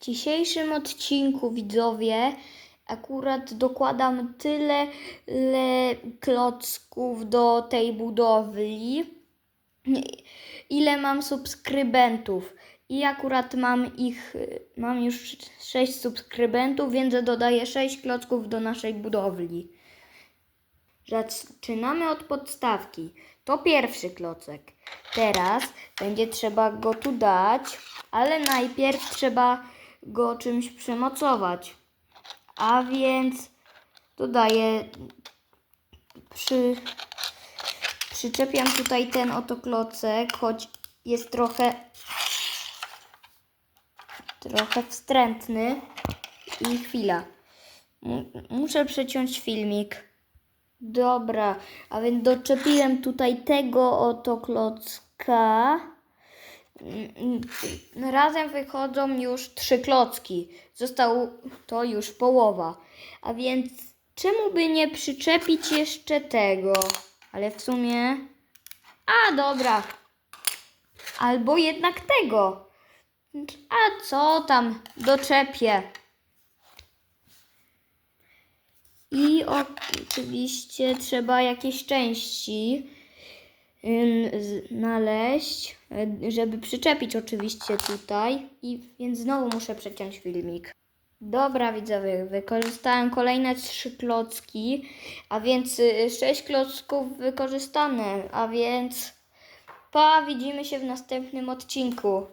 W dzisiejszym odcinku widzowie akurat dokładam tyle le klocków do tej budowli, ile mam subskrybentów. I akurat mam ich, mam już 6 subskrybentów, więc dodaję 6 klocków do naszej budowli. Zaczynamy od podstawki. To pierwszy klocek. Teraz będzie trzeba go tu dać, ale najpierw trzeba go czymś przymocować. A więc dodaję przy, przyczepiam tutaj ten oto klocek, choć jest trochę trochę wstrętny i chwila. Mu- Muszę przeciąć filmik. Dobra, a więc doczepiłem tutaj tego oto klocka. Razem wychodzą już trzy klocki. Został to już połowa. A więc czemu by nie przyczepić jeszcze tego? Ale w sumie. A dobra. Albo jednak tego. A co tam? Doczepię. I oczywiście trzeba jakieś części znaleźć, y, żeby przyczepić oczywiście tutaj. I więc znowu muszę przeciąć filmik. Dobra widzowie, wykorzystałem kolejne trzy klocki, a więc y, sześć klocków wykorzystane, a więc pa, widzimy się w następnym odcinku.